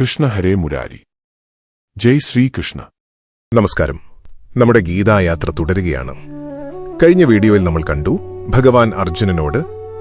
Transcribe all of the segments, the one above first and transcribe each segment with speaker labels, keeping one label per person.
Speaker 1: കൃഷ്ണ ഹരേ മുരാരി. ജയ് ശ്രീകൃഷ്ണ
Speaker 2: നമസ്കാരം. നമ്മുടെ ഗീതായാത്ര തുടരുകയാണ്. കഴിഞ്ഞ വീഡിയോയിൽ നമ്മൾ കണ്ടു ഭഗവാൻ അർജുനനോട്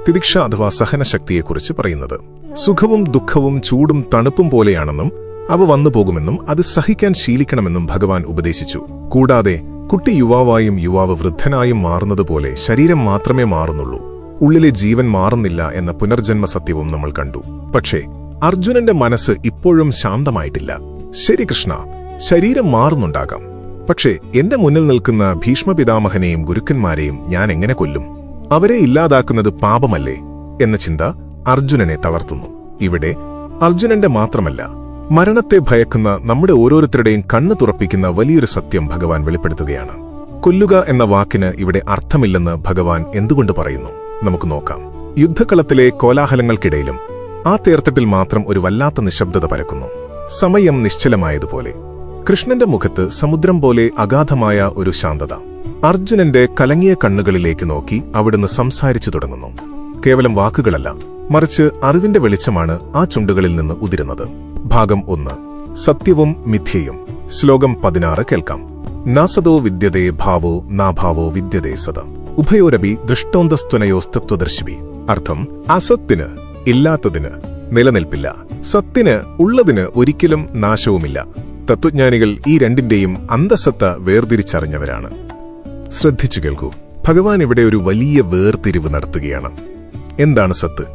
Speaker 2: തിദിക്ഷ അഥവാ സഹനശക്തിയെക്കുറിച്ച് പറയുന്നത്. സുഖവും ദുഃഖവും ചൂടും തണുപ്പും പോലെയാണെന്നും അവ വന്നു പോകുമെന്നും അത് സഹിക്കാൻ ശീലിക്കണമെന്നും ഭഗവാൻ ഉപദേശിച്ചു. കൂടാതെ കുട്ടി യുവാവായും യുവാവ് വൃദ്ധനായും മാറുന്നതുപോലെ ശരീരം മാത്രമേ മാറുന്നുള്ളൂ. ഉള്ളിലെ ജീവൻ മാറുന്നില്ല എന്ന പുനർജന്മ സത്യവും നമ്മൾ കണ്ടു. പക്ഷേ അർജുനന്റെ മനസ്സ് ഇപ്പോഴും ശാന്തമായിട്ടില്ല. ശരി കൃഷ്ണ ശരീരം മാറുന്നുണ്ടാകാം. പക്ഷേ എന്റെ മുന്നിൽ നിൽക്കുന്ന ഭീഷ്മപിതാമഹനെയും ഗുരുക്കന്മാരെയും ഞാൻ എങ്ങനെ കൊല്ലും? അവരെ ഇല്ലാതാക്കുന്നത് പാപമല്ലേ എന്ന ചിന്ത അർജുനനെ തളർത്തുന്നു. ഇവിടെ അർജുനന്റെ മാത്രമല്ല മരണത്തെ ഭയക്കുന്ന നമ്മുടെ ഓരോരുത്തരുടെയും കണ്ണു തുറപ്പിക്കുന്ന വലിയൊരു സത്യം ഭഗവാൻ വെളിപ്പെടുത്തുകയാണ്. കൊല്ലുക എന്ന വാക്കിന് ഇവിടെ അർത്ഥമില്ലെന്ന് ഭഗവാൻ എന്തുകൊണ്ട് പറയുന്നു? നമുക്ക് നോക്കാം. യുദ്ധക്കളത്തിലെ കോലാഹലങ്ങൾക്കിടയിലും ആ തീർത്ഥത്തിൽ മാത്രം ഒരു വല്ലാത്ത നിശബ്ദത പരക്കുന്നു. സമയം നിശ്ചലമായതുപോലെ. കൃഷ്ണന്റെ മുഖത്ത് സമുദ്രം പോലെ അഗാധമായ ഒരു ശാന്തത. അർജുനന്റെ കലങ്ങിയ കണ്ണുകളിലേക്ക് നോക്കി അവിടുന്ന് സംസാരിച്ചു തുടങ്ങുന്നു. കേവലം വാക്കുകളല്ല മറിച്ച് അറിവിന്റെ വെളിച്ചമാണ് ആ ചുണ്ടുകളിൽ നിന്ന് ഉതിരുന്നത്. ഭാഗം ഒന്ന്. സത്യവും മിഥ്യയും. ശ്ലോകം പതിനാറ് കേൾക്കാം. നാസതോ വിദ്യതേ ഭാവോ നാഭാവോ വിദ്യതേ സത ഉഭയോരപി ദൃഷ്ടോന്തസ്ത്വനയോസ്തത്വദർശിവി അർത്ഥം അസത്തിന്. ഇല്ലാത്തതിന് നിലനിൽപ്പില്ല. സത്തിന് ഉള്ളതിന് ഒരിക്കലും നാശവുമില്ല. തത്വജ്ഞാനികൾ ഈ രണ്ടിന്റെയും അന്തസത്ത വേർതിരിച്ചറിഞ്ഞവരാണ്. ശ്രദ്ധിച്ചു കേൾക്കൂ. ഭഗവാൻ ഇവിടെ ഒരു വലിയ വേർതിരിവ് നടത്തുകയാണ്. എന്താണ് സത്ത്?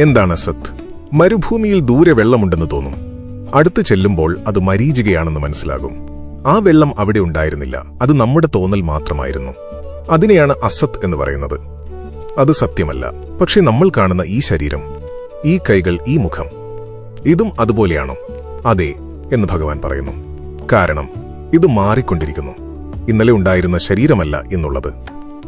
Speaker 2: എന്താണ് സത്ത് മരുഭൂമിയിൽ ദൂരെ വെള്ളമുണ്ടെന്ന് തോന്നും. അടുത്ത് ചെല്ലുമ്പോൾ അത് മരീചികയാണെന്ന് മനസ്സിലാകും. ആ വെള്ളം അവിടെ ഉണ്ടായിരുന്നില്ല. അത് നമ്മുടെ തോന്നൽ മാത്രമായിരുന്നു. അതിനെയാണ് അസത്ത് എന്ന് പറയുന്നത്. അത് സത്യമല്ല. പക്ഷെ നമ്മൾ കാണുന്ന ഈ ശരീരം ഈ കൈകൾ ഈ മുഖം ഇതും അതുപോലെയാണോ? അതെ എന്ന് ഭഗവാൻ പറയുന്നു. കാരണം ഇത് മാറിക്കൊണ്ടിരിക്കുന്നു. ഇന്നലെ ഉണ്ടായിരുന്ന ശരീരമല്ല എന്നുള്ളത്.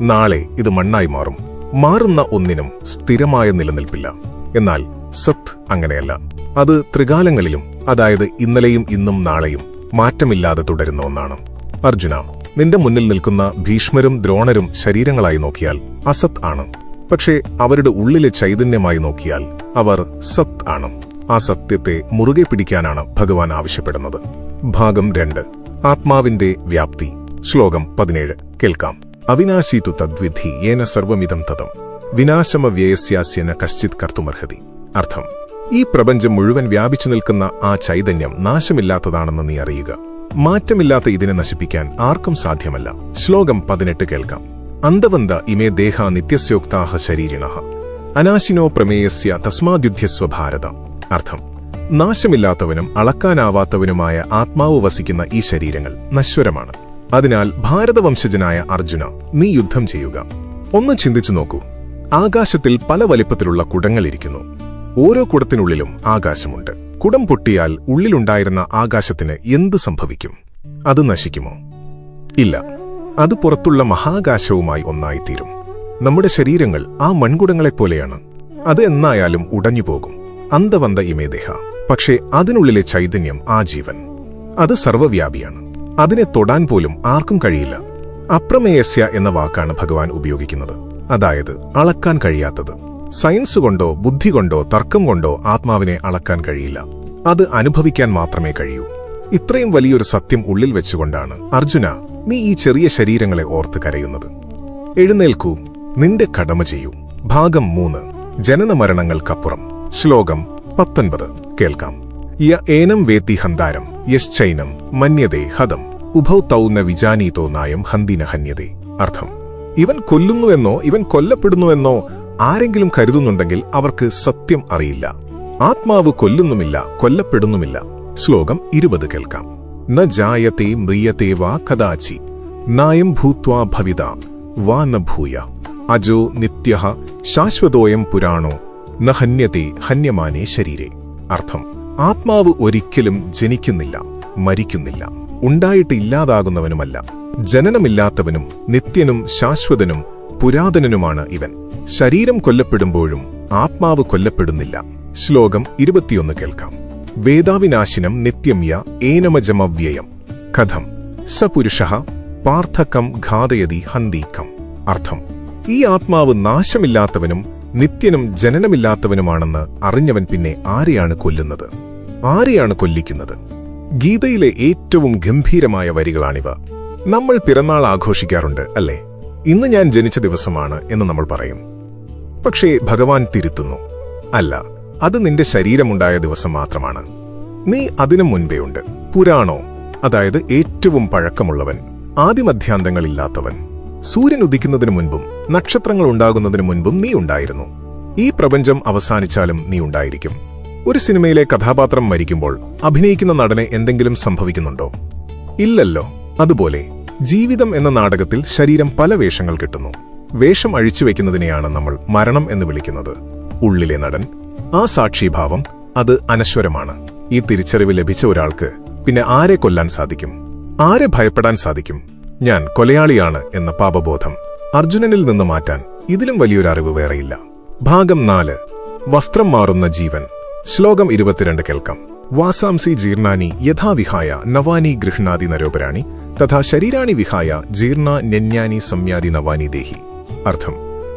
Speaker 2: നാളെ ഇത് മണ്ണായി മാറും. മാറുന്ന ഒന്നിനും സ്ഥിരമായ നിലനിൽപ്പില്ല. എന്നാൽ സത്ത് അങ്ങനെയല്ല. അത് ത്രികാലങ്ങളിലും അതായത് ഇന്നലെയും ഇന്നും നാളെയും മാറ്റമില്ലാതെ തുടരുന്ന ഒന്നാണ്. അർജുന നിന്റെ മുന്നിൽ നിൽക്കുന്ന ഭീഷ്മരും ദ്രോണരും ശരീരങ്ങളായി നോക്കിയാൽ അസത് ആണ്. പക്ഷേ അവരുടെ ഉള്ളിലെ ചൈതന്യമായി നോക്കിയാൽ അവർ സത് ആണ്. ആ സത്യത്തെ മുറുകെ പിടിക്കാനാണ് ഭഗവാൻ ആവശ്യപ്പെടുന്നത്. ഭാഗം രണ്ട്. ആത്മാവിന്റെ വ്യാപ്തി. ശ്ലോകം പതിനേഴ്. കേൾക്കാം. അവിനാശീതു തദ്വിധി ഏന സർവമിതം തതം. വിനാശമ വ്യയസ്യാസ്യന കശ്ചിത് കർത്തുമർഹതി. അർത്ഥം. ഈ പ്രപഞ്ചം മുഴുവൻ വ്യാപിച്ചു നിൽക്കുന്ന ആ ചൈതന്യം നാശമില്ലാത്തതാണെന്ന് നീ അറിയുക. മാറ്റമില്ലാത്ത ഇതിനെ നശിപ്പിക്കാൻ ആർക്കും സാധ്യമല്ല. ശ്ലോകം പതിനെട്ട് കേൾക്കാം. അന്തവന്ത ഇമേ ദേഹ നിത്യസ്യോക്താഹ ശരീരിണ. അനാശിനോ പ്രമേയസ്യ തസ്മാദ്യുധ്യസ്വ ഭാരത അർത്ഥം നാശമില്ലാത്തവനും അളക്കാനാവാത്തവനുമായ ആത്മാവ് വസിക്കുന്ന ഈ ശരീരങ്ങൾ നശ്വരമാണ്. അതിനാൽ ഭാരതവംശജനായ അർജുന നീ യുദ്ധം ചെയ്യുക. ഒന്ന് ചിന്തിച്ചു നോക്കൂ. ആകാശത്തിൽ പല വലിപ്പത്തിലുള്ള കുടങ്ങളിരിക്കുന്നു ഓരോ കുടത്തിനുള്ളിലും ആകാശമുണ്ട്. കുടം പൊട്ടിയാൽ ഉള്ളിലുണ്ടായിരുന്ന ആകാശത്തിന് എന്ത് സംഭവിക്കും? അത് നശിക്കുമോ? ഇല്ല. അത് പുറത്തുള്ള മഹാകാശവുമായി ഒന്നായിത്തീരും. നമ്മുടെ ശരീരങ്ങൾ ആ മൺകുടങ്ങളെപ്പോലെയാണ്. അത് എന്നായാലും ഉടഞ്ഞുപോകും. അന്തവന്ത ഇമേദേഹ പക്ഷേ അതിനുള്ളിലെ ചൈതന്യം ആ ജീവൻ. അത് സർവവ്യാപിയാണ്. അതിനെ തൊടാൻ പോലും ആർക്കും കഴിയില്ല. അപ്രമേയസ്യ എന്ന വാക്കാണ് ഭഗവാൻ ഉപയോഗിക്കുന്നത്. അതായത് അളക്കാൻ കഴിയാത്തത്. സയൻസ് കൊണ്ടോ ബുദ്ധി കൊണ്ടോ തർക്കം കൊണ്ടോ ആത്മാവിനെ അളക്കാൻ കഴിയില്ല. അത് അനുഭവിക്കാൻ മാത്രമേ കഴിയൂ. ഇത്രയും വലിയൊരു സത്യം ഉള്ളിൽ വെച്ചുകൊണ്ടാണ് അർജുന നീ ഈ ചെറിയ ശരീരങ്ങളെ ഓർത്ത് കരയുന്നത്. എഴുന്നേൽക്കൂ. നിന്റെ കടമ ചെയ്യൂ. ഭാഗം മൂന്ന്. ജനന മരണങ്ങൾക്കപ്പുറം. ശ്ലോകം പത്തൊൻപത്. കേൾക്കാം. യ ഏനം വേത്തി ഹന്താരം. യശ്ചൈനം മന്യതേ ഹതം. ഉഭൗ തൗന്ന വിജാനീതോ നായം ഹന്തിന ഹന്യതേ. അർത്ഥം. ഇവൻ കൊല്ലുന്നുവെന്നോ ഇവൻ കൊല്ലപ്പെടുന്നുവെന്നോ ആരെങ്കിലും കരുതുന്നുണ്ടെങ്കിൽ അവർക്ക് സത്യം അറിയില്ല. ആത്മാവ് കൊല്ലുന്നുമില്ല കൊല്ലപ്പെടുന്നുമില്ല. ശ്ലോകം ഇരുപത് കേൾക്കാം. ന ജായത്തെ മ്രിയത്തെ വാ കദാചി നായം ഭൂത്വാ ഭവിത വാ ന ഭൂയ അജോ നിത്യ ശാശ്വതോയം പുരാണോ ന ഹന്യത്തെ ഹന്യമാനെ ശരീരേ. അർത്ഥം ആത്മാവ് ഒരിക്കലും ജനിക്കുന്നില്ല മരിക്കുന്നില്ല ഉണ്ടായിട്ട് ഇല്ലാതാകുന്നവനുമല്ല ജനനമില്ലാത്തവനും നിത്യനും ശാശ്വതനും പുരാതനനുമാണ് ഇവൻ. ശരീരം കൊല്ലപ്പെടുമ്പോഴും ആത്മാവ് കൊല്ലപ്പെടുന്നില്ല. ശ്ലോകം ഇരുപത്തിയൊന്ന് കേൾക്കാം. വേദാവിനാശിനം നിത്യം ഏനമജമവ്യയം. കഥം. സപുരുഷ പാർത്ഥക്കം ഘാതയതി ഹന്തീക്കം അർത്ഥം. ഈ ആത്മാവ് നാശമില്ലാത്തവനും നിത്യനും ജനനമില്ലാത്തവനുമാണെന്ന് അറിഞ്ഞവൻ പിന്നെ ആരെയാണ് കൊല്ലുന്നത്? ആരെയാണ് കൊല്ലിക്കുന്നത്? ഗീതയിലെ ഏറ്റവും ഗംഭീരമായ വരികളാണിവ. നമ്മൾ പിറന്നാൾ ആഘോഷിക്കാറുണ്ട് അല്ലേ? ഇന്ന് ഞാൻ ജനിച്ച ദിവസമാണ് എന്ന് നമ്മൾ പറയും. പക്ഷേ ഭഗവാൻ തിരുത്തുന്നു. അല്ല അത് നിന്റെ ശരീരമുണ്ടായ ദിവസം മാത്രമാണ്. നീ അതിനു മുൻപേ ഉണ്ട്. പുരാണോ? അതായത് ഏറ്റവും പഴക്കമുള്ളവൻ ആദിമധ്യാന്തങ്ങളില്ലാത്തവൻ. സൂര്യൻ ഉദിക്കുന്നതിനു മുൻപും നക്ഷത്രങ്ങൾ ഉണ്ടാകുന്നതിനു മുൻപും നീ ഉണ്ടായിരുന്നു. ഈ പ്രപഞ്ചം അവസാനിച്ചാലും നീ ഉണ്ടായിരിക്കും. ഒരു സിനിമയിലെ കഥാപാത്രം മരിക്കുമ്പോൾ അഭിനയിക്കുന്ന നടനെ എന്തെങ്കിലും സംഭവിക്കുന്നുണ്ടോ? ഇല്ലല്ലോ. അതുപോലെ ജീവിതം എന്ന നാടകത്തിൽ ശരീരം പല വേഷങ്ങൾ കിട്ടുന്നു. വേഷം അഴിച്ചുവെക്കുന്നതിനെയാണ് നമ്മൾ മരണം എന്ന് വിളിക്കുന്നത്. ഉള്ളിലെ നടൻ ആ സാക്ഷിഭാവം അത് അനശ്വരമാണ്. ഈ തിരിച്ചറിവ് ലഭിച്ച ഒരാൾക്ക് പിന്നെ ആരെ കൊല്ലാൻ സാധിക്കും? ആരെ ഭയപ്പെടാൻ സാധിക്കും? ഞാൻ കൊലയാളിയാണ് എന്ന പാപബോധം അർജുനനിൽ നിന്ന് മാറ്റാൻ ഇതിലും വലിയൊരു അറിവ് വേറെയില്ല. ഭാഗം നാല്. വസ്ത്രം മാറുന്ന ജീവൻ. ശ്ലോകം ഇരുപത്തിരണ്ട് കേൾക്കാം. വാസാംസി ജീർണാനി യഥാവിഹായ നവാനി ഗൃഹ്ണാതി നരോപരാണി തഥാ ശരീരാണി വിഹായ ജീർണ നന്യാനി സംയാതി നവാനി ദേഹി. അർത്ഥം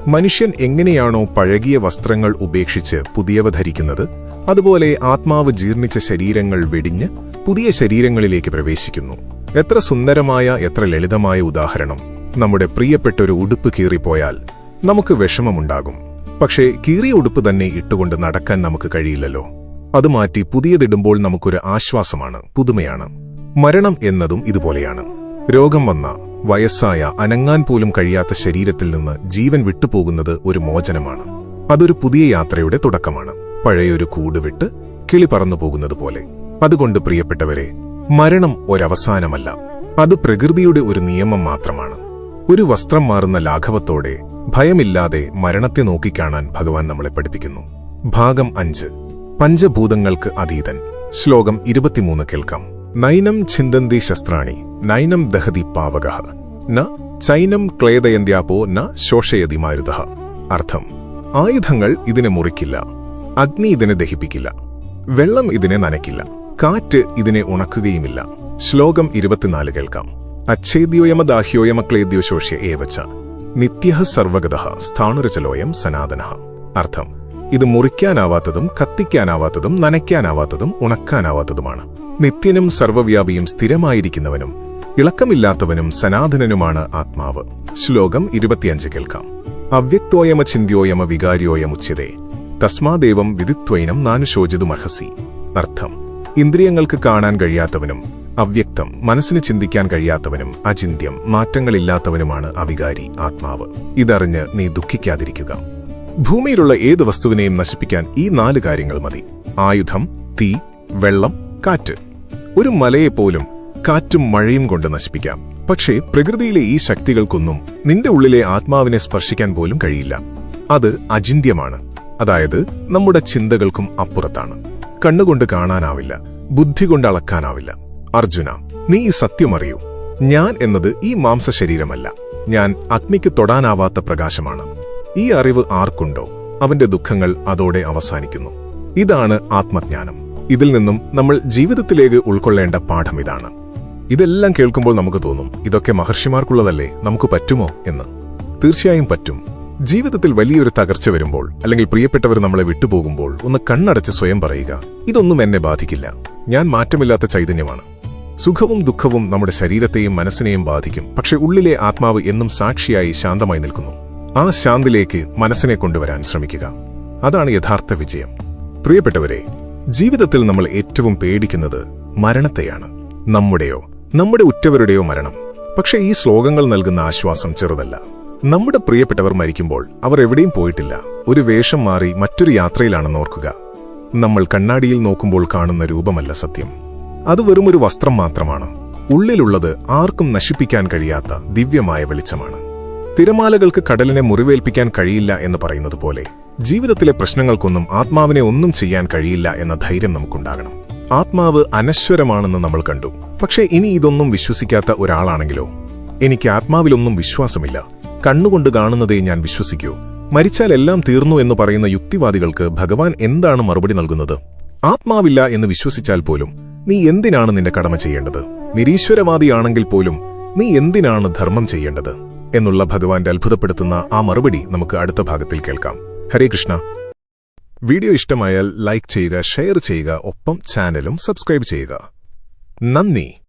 Speaker 2: മനുഷ്യൻ എങ്ങനെയാണോ പഴകിയ വസ്ത്രങ്ങൾ ഉപേക്ഷിച്ച് പുതിയവ ധരിക്കുന്നത് അതുപോലെ ആത്മാവ് ജീർണിച്ച ശരീരങ്ങൾ വെടിഞ്ഞ് പുതിയ ശരീരങ്ങളിലേക്ക് പ്രവേശിക്കുന്നു. എത്ര സുന്ദരമായ എത്ര ലളിതമായ ഉദാഹരണം. നമ്മുടെ പ്രിയപ്പെട്ട ഒരു ഉടുപ്പ് കീറിപ്പോയാൽ നമുക്ക് വിഷമമുണ്ടാകും. പക്ഷേ കീറിയ ഉടുപ്പ് തന്നെ ഇട്ടുകൊണ്ട് നടക്കാൻ നമുക്ക് കഴിയില്ലല്ലോ. അത് മാറ്റി പുതിയതിടുമ്പോൾ നമുക്കൊരു ആശ്വാസമാണ് പുതുമയാണ്. മരണം എന്നതും ഇതുപോലെയാണ്. രോഗം വന്ന വയസ്സായ അനങ്ങാൻ പോലും കഴിയാത്ത ശരീരത്തിൽ നിന്ന് ജീവൻ വിട്ടുപോകുന്നത് ഒരു മോചനമാണ്. അതൊരു പുതിയ യാത്രയുടെ തുടക്കമാണ്. പഴയൊരു കൂട് വിട്ട് കിളി പറന്നു പോകുന്നത് പോലെ. അതുകൊണ്ട് പ്രിയപ്പെട്ടവരെ മരണം ഒരവസാനമല്ല. അത് പ്രകൃതിയുടെ ഒരു നിയമം മാത്രമാണ്. ഒരു വസ്ത്രം മാറുന്ന ലാഘവത്തോടെ ഭയമില്ലാതെ മരണത്തെ നോക്കിക്കാണാൻ ഭഗവാൻ നമ്മളെ പഠിപ്പിക്കുന്നു. ഭാഗം അഞ്ച്. പഞ്ചഭൂതങ്ങൾക്ക് അതീതൻ. ശ്ലോകം ഇരുപത്തിമൂന്ന് കേൾക്കാം. നൈനം ഛിന്ദന്തി ശസ്ത്രാണി. നൈനം ദഹതി പാവക. ന ചൈനം ക്ലേദയന്ത്യാപോ ന ശോഷയതി മാരുത അർത്ഥം ആയുധങ്ങൾ ഇതിനെ മുറിക്കില്ല അഗ്നി ഇതിനെ ദഹിപ്പിക്കില്ല വെള്ളം ഇതിനെ നനയ്ക്കില്ല കാറ്റ് ഇതിനെ ഉണക്കുകയുമില്ല. ശ്ലോകം ഇരുപത്തിനാല് കേൾക്കാം. അച്ഛേദ്യോയമദാഹ്യോയമക്ലേദ്യോ ശോഷ്യ ഏവച്ച നിത്യ സർവഗത സ്ഥാണുരചലോയം സനാതന. അർത്ഥം ഇത് മുറിക്കാനാവാത്തതും കത്തിക്കാനാവാത്തതും നനയ്ക്കാനാവാത്തതും ഉണക്കാനാവാത്തതുമാണ്. നിത്യനും സർവവ്യാപിയും സ്ഥിരമായിരിക്കുന്നവനും ഇളക്കമില്ലാത്തവനും സനാതനനുമാണ് ആത്മാവ്. ശ്ലോകം ഇരുപത്തിയഞ്ച് കേൾക്കാം. അവ്യക്തോയമ ചിന്ത്യോയമ വികാര്യോയമുച്യതേ തസ്മാദേവം വിദിത്വൈനം നാനുശോചിതുമർഹസി അർത്ഥം ഇന്ദ്രിയങ്ങൾക്ക് കാണാൻ കഴിയാത്തവനും അവ്യക്തം മനസ്സിന് ചിന്തിക്കാൻ കഴിയാത്തവനും അചിന്ത്യം മാറ്റങ്ങളില്ലാത്തവനുമാണ് അവികാരി ആത്മാവ്. ഇതറിഞ്ഞ് നീ ദുഃഖിക്കാതിരിക്കുക. ഭൂമിയിലുള്ള ഏത് വസ്തുവിനെയും നശിപ്പിക്കാൻ ഈ നാല് കാര്യങ്ങൾ മതി. ആയുധം തീ വെള്ളം കാറ്റ്. ഒരു മലയെപ്പോലും കാറ്റും മഴയും കൊണ്ട് നശിപ്പിക്കാം. പക്ഷേ പ്രകൃതിയിലെ ഈ ശക്തികൾക്കൊന്നും നിന്റെ ഉള്ളിലെ ആത്മാവിനെ സ്പർശിക്കാൻ പോലും കഴിയില്ല. അത് അചിന്ത്യമാണ്. അതായത് നമ്മുടെ ചിന്തകൾക്കും അപ്പുറത്താണ്. കണ്ണുകൊണ്ട് കാണാനാവില്ല ബുദ്ധി കൊണ്ട് അളക്കാനാവില്ല. അർജുന നീ ഈ സത്യമറിയൂ ഞാൻ എന്നത് ഈ മാംസശരീരമല്ല. ഞാൻ അഗ്നിക്ക് തൊടാനാവാത്ത പ്രകാശമാണ്. ഈ അറിവ് ആർക്കുണ്ടോ? അവന്റെ ദുഃഖങ്ങൾ അതോടെ അവസാനിക്കുന്നു. ഇതാണ് ആത്മജ്ഞാനം. ഇതിൽ നിന്നും നമ്മൾ ജീവിതത്തിലേക്ക് ഉൾക്കൊള്ളേണ്ട പാഠം ഇതാണ്. ഇതെല്ലാം കേൾക്കുമ്പോൾ നമുക്ക് തോന്നും ഇതൊക്കെ മഹർഷിമാർക്കുള്ളതല്ലേ നമുക്ക് പറ്റുമോ എന്ന്. തീർച്ചയായും പറ്റും. ജീവിതത്തിൽ വലിയൊരു തകർച്ച വരുമ്പോൾ അല്ലെങ്കിൽ പ്രിയപ്പെട്ടവർ നമ്മളെ വിട്ടുപോകുമ്പോൾ ഒന്ന് കണ്ണടച്ച് സ്വയം പറയുക ഇതൊന്നും എന്നെ ബാധിക്കില്ല. ഞാൻ മാറ്റമില്ലാത്ത ചൈതന്യമാണ്. സുഖവും ദുഃഖവും നമ്മുടെ ശരീരത്തെയും മനസ്സിനെയും ബാധിക്കും. പക്ഷെ ഉള്ളിലെ ആത്മാവ് എന്നും സാക്ഷിയായി ശാന്തമായി നിൽക്കുന്നു. ആ ശാന്തിലേക്ക് മനസ്സിനെ കൊണ്ടുവരാൻ ശ്രമിക്കുക. അതാണ് യഥാർത്ഥ വിജയം. പ്രിയപ്പെട്ടവരെ ജീവിതത്തിൽ നമ്മൾ ഏറ്റവും പേടിക്കുന്നത് മരണത്തെയാണ്. നമ്മുടെയോ നമ്മുടെ ഉറ്റവരുടെയോ മരണം. പക്ഷേ ഈ ശ്ലോകങ്ങൾ നൽകുന്ന ആശ്വാസം ചെറുതല്ല. നമ്മുടെ പ്രിയപ്പെട്ടവർ മരിക്കുമ്പോൾ അവർ എവിടെയും പോയിട്ടില്ല. ഒരു വേഷം മാറി മറ്റൊരു യാത്രയിലാണെന്ന് ഓർക്കുക. നമ്മൾ കണ്ണാടിയിൽ നോക്കുമ്പോൾ കാണുന്ന രൂപമല്ല സത്യം. അത് വെറുമൊരു വസ്ത്രം മാത്രമാണ്. ഉള്ളിലുള്ളത് ആർക്കും നശിപ്പിക്കാൻ കഴിയാത്ത ദിവ്യമായ വെളിച്ചമാണ്. തിരമാലകൾക്ക് കടലിനെ മുറിവേൽപ്പിക്കാൻ കഴിയില്ല എന്ന് പറയുന്നത് പോലെ ജീവിതത്തിലെ പ്രശ്നങ്ങൾക്കൊന്നും ആത്മാവിനെ ഒന്നും ചെയ്യാൻ കഴിയില്ല എന്ന ധൈര്യം നമുക്കുണ്ടാകണം. ആത്മാവ് അനശ്വരമാണെന്ന് നമ്മൾ കണ്ടു. പക്ഷേ ഇനി ഇതൊന്നും വിശ്വസിക്കാത്ത ഒരാളാണെങ്കിലോ? എനിക്ക് ആത്മാവിലൊന്നും വിശ്വാസമില്ല. കണ്ണുകൊണ്ട് കാണുന്നതേ ഞാൻ വിശ്വസിക്കൂ. മരിച്ചാൽ എല്ലാം തീർന്നു എന്ന് പറയുന്ന യുക്തിവാദികൾക്ക് ഭഗവാൻ എന്താണ് മറുപടി നൽകുന്നത്? ആത്മാവില്ല എന്ന് വിശ്വസിച്ചാൽ പോലും നീ എന്തിനാണ് നിന്റെ കടമ ചെയ്യേണ്ടത്? നിരീശ്വരവാദിയാണെങ്കിൽ പോലും നീ എന്തിനാണ് ധർമ്മം ചെയ്യേണ്ടത്? എന്നുള്ള ഭഗവാന്റെ അത്ഭുതപ്പെടുത്തുന്ന ആ മറുപടി നമുക്ക് അടുത്ത ഭാഗത്തിൽ കേൾക്കാം. ഹരേ കൃഷ്ണ. വീഡിയോ ഇഷ്ടമായാൽ ലൈക്ക് ചെയ്യുക ഷെയർ ചെയ്യുക ഒപ്പം ചാനലും സബ്സ്ക്രൈബ് ചെയ്യുക. നന്ദി.